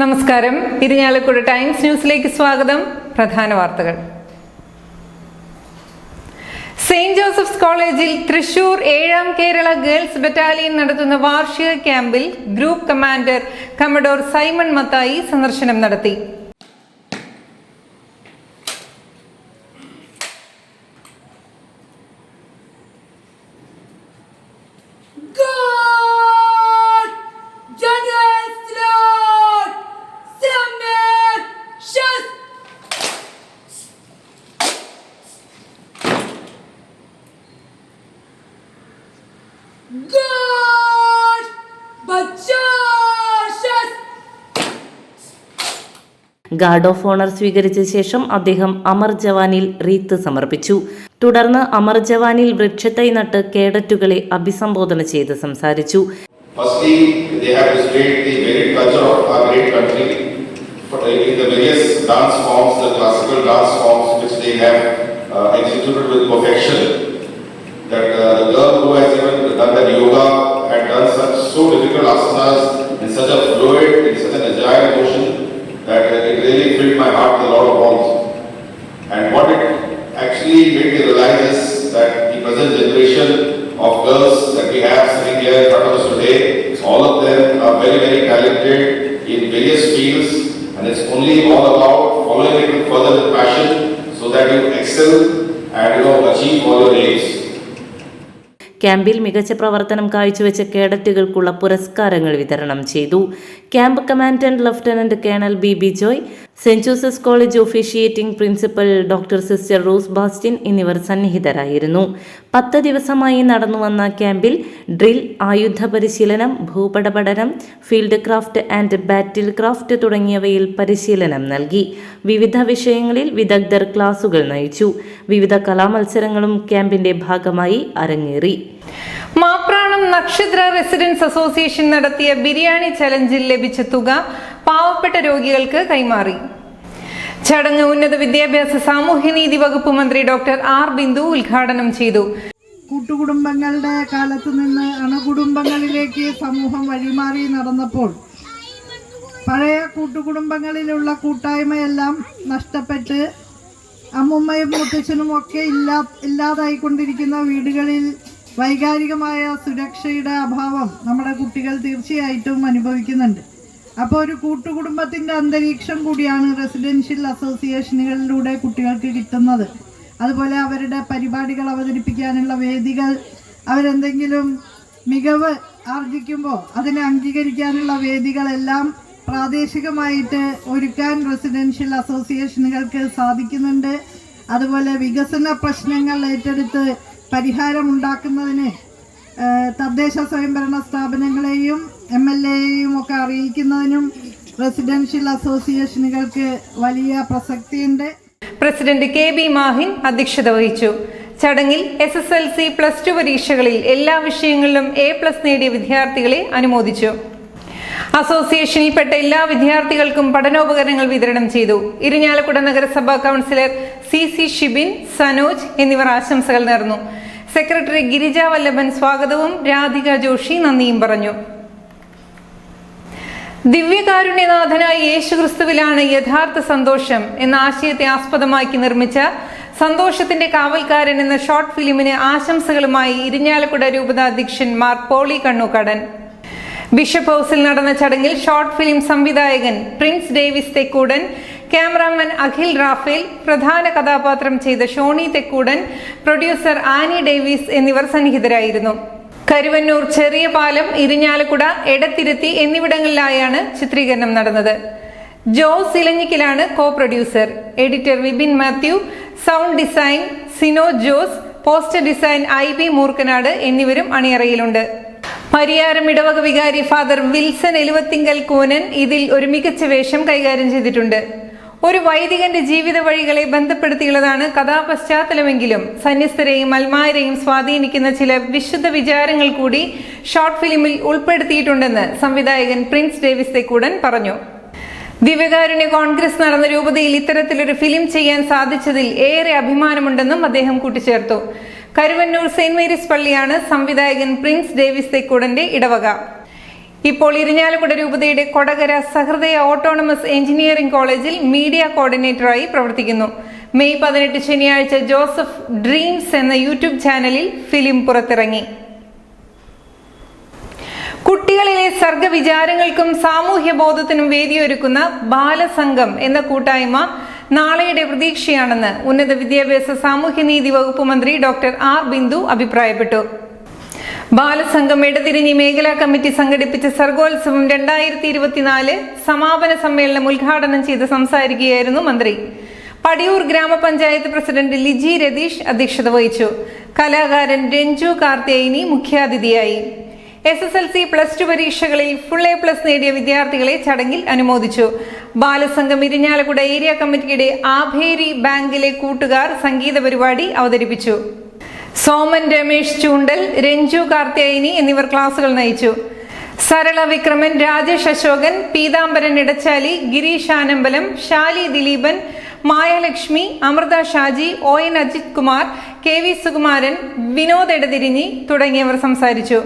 നമസ്കാരം. ഇരിഞ്ഞാലക്കുട ടൈംസ് ന്യൂസിലേക്ക് സ്വാഗതം. പ്രധാന വാർത്തകൾ. സെയിന്റ് ജോസഫ്സ് കോളേജിൽ തൃശൂർ ഏഴാം കേരള ഗേൾസ് ബറ്റാലിയൻ നടത്തുന്ന വാർഷിക ക്യാമ്പിൽ group commander commodore Simon Mathai സന്ദർശനം നടത്തി. God ഗാർഡ് ഓഫ് ഓണർ സ്വീകരിച്ച ശേഷം അദ്ദേഹം അമർ ജവാനിൽ റീത്ത് സമർപ്പിച്ചു. തുടർന്ന് അമർ ജവാനിൽ വൃക്ഷത്തൈ നട്ട് കേഡറ്റുകളെ അഭിസംബോധന ചെയ്ത് സംസാരിച്ചു. Uh, executed with perfection that uh, the girl who has even done that yoga had done such so difficult asanas in such a fluid, in such an agile motion that it really filled my heart with a lot of warmth. And what it actually made me realize is that the present generation of girls that we have sitting here in front of us today, all of them are very, very talented in various fields, and it's only all about following it further with passion so that you excel and you know achieve all your aims. ക്യാമ്പിൽ മികച്ച പ്രവർത്തനം കാഴ്ചവെച്ച കേഡറ്റുകൾക്കുള്ള പുരസ്കാരങ്ങൾ വിതരണം ചെയ്തു. Camp commandant lieutenant colonel B B Joy saint Joseph's college officiating principal doctor sister Rose Bastin എന്നിവർ സന്നിഹിതരായിരുന്നു. പത്ത് ദിവസമായി നടന്നുവന്ന ക്യാമ്പിൽ ഡ്രിൽ ആയുധ പരിശീലനം ഭൂപട പഠനം field craft and battle craft തുടങ്ങിയവയിൽ പരിശീലനം നൽകി. വിവിധ വിഷയങ്ങളിൽ വിദഗ്ധർ ക്ലാസുകൾ നയിച്ചു. വിവിധ കലാമത്സരങ്ങളും ക്യാമ്പിന്റെ ഭാഗമായി അരങ്ങേറി. മാപ്രാണം നക്ഷത്ര റെസിഡൻസ് അസോസിയേഷൻ നടത്തിയ ബിരിയാണി ചലഞ്ചിൽ ലഭിച്ച തുക പാവപ്പെട്ട രോഗികൾക്ക് കൈമാറി. ചടങ്ങ് ഉന്നത വിദ്യാഭ്യാസ സാമൂഹ്യനീതി വകുപ്പ് മന്ത്രി ഡോക്ടർ ആർ ബിന്ദു ഉദ്ഘാടനം ചെയ്തു. കൂട്ടുകുടുംബങ്ങളുടെ കാലത്ത് നിന്ന് അണുകുടുംബങ്ങളിലേക്ക് സമൂഹം വഴിമാറി നടന്നപ്പോൾ പഴയ കൂട്ടുകുടുംബങ്ങളിലുള്ള കൂട്ടായ്മയെല്ലാം നഷ്ടപ്പെട്ട് അമ്മുമ്മയും മുത്തച്ഛനും ഒക്കെ ഇല്ലാ ഇല്ലാതായിക്കൊണ്ടിരിക്കുന്ന വീടുകളിൽ വൈകാരികമായ സുരക്ഷയുടെ അഭാവം നമ്മുടെ കുട്ടികൾ തീർച്ചയായിട്ടും അനുഭവിക്കുന്നുണ്ട്. അപ്പോൾ ഒരു കൂട്ടുകുടുംബത്തിന്റെ അന്തരീക്ഷം കൂടിയാണ് റെസിഡൻഷ്യൽ അസോസിയേഷനുകളിലൂടെ കുട്ടികൾക്ക് കിട്ടുന്നത്. അതുപോലെ അവരുടെ പരിപാടികൾ അവതരിപ്പിക്കാനുള്ള വേദികൾ അവരെന്തെങ്കിലും മികവ് ആർജിക്കുമ്പോൾ അതിനെ അംഗീകരിക്കാനുള്ള വേദികളെല്ലാം പ്രാദേശികമായിട്ട് ഒരുക്കാൻ റെസിഡൻഷ്യൽ അസോസിയേഷനുകൾക്ക് സാധിക്കുന്നുണ്ട്. അതുപോലെ വികസന പ്രശ്നങ്ങൾ ഏറ്റെടുത്ത് പരിഹാരമുണ്ടാക്കുന്നതിന് തദ്ദേശ സ്വയംഭരണ സ്ഥാപനങ്ങളെയും എം എൽ എയെയും ഒക്കെ അറിയിക്കുന്നതിനും റെസിഡൻഷ്യൽ അസോസിയേഷനുകൾക്ക് വലിയ പ്രസക്തിയുണ്ട്. പ്രസിഡന്റ് കെ ബി മാഹിൻ അധ്യക്ഷത വഹിച്ചു. ചടങ്ങിൽ S S L C plus two പരീക്ഷകളിൽ എല്ലാ വിഷയങ്ങളിലും എ പ്ലസ് നേടിയ വിദ്യാർത്ഥികളെ അനുമോദിച്ചു. അസോസിയേഷനിൽപ്പെട്ട എല്ലാ വിദ്യാർത്ഥികൾക്കും പഠനോപകരണങ്ങൾ വിതരണം ചെയ്തു. ഇരിഞ്ഞാലക്കുട നഗരസഭാ councillor C C Shibin Sanoj എന്നിവർ ആശംസകൾ നേർന്നു. സെക്രട്ടറി ഗിരിജ വല്ലഭൻ സ്വാഗതവും രാധിക ജോഷി നന്ദിയും പറഞ്ഞു. ദിവ്യകാരുണ്യനാഥനായ യേശുക്രിസ്തുവിലാണ് യഥാർത്ഥ സന്തോഷം എന്ന ആശയത്തെ ആസ്പദമാക്കി നിർമ്മിച്ച സന്തോഷത്തിന്റെ കാവൽക്കാരൻ എന്ന ഷോർട്ട് ഫിലിമിന് ആശംസകളുമായി ഇരിഞ്ഞാലക്കുട രൂപത അധ്യക്ഷൻ മാർ പോളി കണ്ണുകടൻ ബിഷപ്പ് ഹൗസിൽ നടന്ന ചടങ്ങിൽ ഷോർട്ട് ഫിലിം സംവിധായകൻ Prince Davis Thekkoodan cameraman Akhil Rafale പ്രധാന കഥാപാത്രം ചെയ്ത Shoni Thekkoodan producer Annie Davis എന്നിവർ സന്നിഹിതരായിരുന്നു. കരുവന്നൂർ ചെറിയ പാലം ഇരിഞ്ഞാലക്കുട എടത്തിരുത്തി എന്നിവിടങ്ങളിലായാണ് ചിത്രീകരണം നടന്നത്. Jose ഇലഞ്ഞിക്കലാണ് co producer editor Vibin Mathew sound design Sino Jose poster design I B Moorkanad എന്നിവരും അണിയറയിലുണ്ട്. പരിയാരം ഇടവക വികാരി ഫാദർ വിൽസൺ എലുവത്തിങ്കൽ കൂനൻ ഇതിൽ ഒരു മികച്ച വേഷം കൈകാര്യം ചെയ്തിട്ടുണ്ട്. ഒരു വൈദികന്റെ ജീവിത വഴികളെ ബന്ധപ്പെടുത്തിയുള്ളതാണ് കഥാപശ്ചാത്തലമെങ്കിലും. സന്യസ്തരെയും അൽമാരെയും സ്വാധീനിക്കുന്ന ചില വിശുദ്ധ വിചാരങ്ങൾ കൂടി ഷോർട്ട് ഫിലിമിൽ ഉൾപ്പെടുത്തിയിട്ടുണ്ടെന്ന് സംവിധായകൻ പ്രിൻസ് ഡേവിസ് തെക്കൂടൻ പറഞ്ഞു. ദിവ്യകാരുണ്യ കോൺഗ്രസ് നടന്ന രൂപതയിൽ ഇത്തരത്തിലൊരു ഫിലിം ചെയ്യാൻ സാധിച്ചതിൽ ഏറെ അഭിമാനമുണ്ടെന്നും അദ്ദേഹം കൂട്ടിച്ചേർത്തു. കരുവന്നൂർ സെന്റ് മേരീസ് പള്ളിയാണ് സംവിധായകൻ പ്രിൻസ് ഡേവിസ് തെക്കൂടന്റെ ഇടവക. ഇപ്പോൾ ഇരിഞ്ഞാലക്കുട രൂപതയുടെ കൊടകര സഹൃദയ ഓട്ടോണമസ് എഞ്ചിനീയറിംഗ് കോളേജിൽ മീഡിയ കോർഡിനേറ്ററായി പ്രവർത്തിക്കുന്നു. മെയ് പതിനെട്ട് ശനിയാഴ്ച ജോസഫ് ഡ്രീംസ് എന്ന യൂട്യൂബ് ചാനലിൽ ഫിലിം പുറത്തിറങ്ങി. കുട്ടികളിലെ സർഗവിചാരങ്ങൾക്കും സാമൂഹ്യ ബോധത്തിനും വേദിയൊരുക്കുന്ന ബാലസംഘം എന്ന കൂട്ടായ്മ നാളെയുടെ പ്രതീക്ഷയാണെന്ന് ഉന്നത വിദ്യാഭ്യാസ സാമൂഹ്യനീതി വകുപ്പ് മന്ത്രി ഡോക്ടർ ആർ ബിന്ദു അഭിപ്രായപ്പെട്ടു. ബാലസംഘം ഇടതിരിഞ്ഞി മേഖലാ കമ്മിറ്റി സംഘടിപ്പിച്ച സർഗോത്സവം രണ്ടായിരത്തി ഇരുപത്തിനാല് സമാപന സമ്മേളനം ഉദ്ഘാടനം ചെയ്ത് സംസാരിക്കുകയായിരുന്നു മന്ത്രി. പടിയൂർ ഗ്രാമപഞ്ചായത്ത് പ്രസിഡന്റ് ലിജി രതീഷ് അധ്യക്ഷത വഹിച്ചു. കലാകാരൻ രഞ്ജു കാർത്തേയിനി മുഖ്യാതിഥിയായി. S S L C plus two പരീക്ഷകളിൽ ഫുൾ എ പ്ലസ് നേടിയ വിദ്യാർത്ഥികളെ ചടങ്ങിൽ അനുമോദിച്ചു. ബാലസംഘം ഇരിഞ്ഞാലക്കുട ഏരിയ കമ്മിറ്റിയുടെ ആഭേരി ബാങ്കിലെ കൂട്ടുകാർ സംഗീത പരിപാടി അവതരിപ്പിച്ചു. സോമൻ രമേശ് ചൂണ്ടൽ രഞ്ജു കാർത്യായനി എന്നിവർ ക്ലാസുകൾ നയിച്ചു. Sarala Vikraman Rajesh Ashokan Peethambaran Edachali Girish Anambalam Shali Dileepan Mayalakshmi Amritha Shaji O N Ajith Kumar K V Sukumaran Vinod Edathirinji തുടങ്ങിയവർ സംസാരിച്ചു.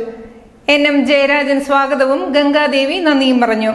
എൻ എം ജയരാജൻ സ്വാഗതവും ഗംഗാദേവി നന്ദിയും പറഞ്ഞു.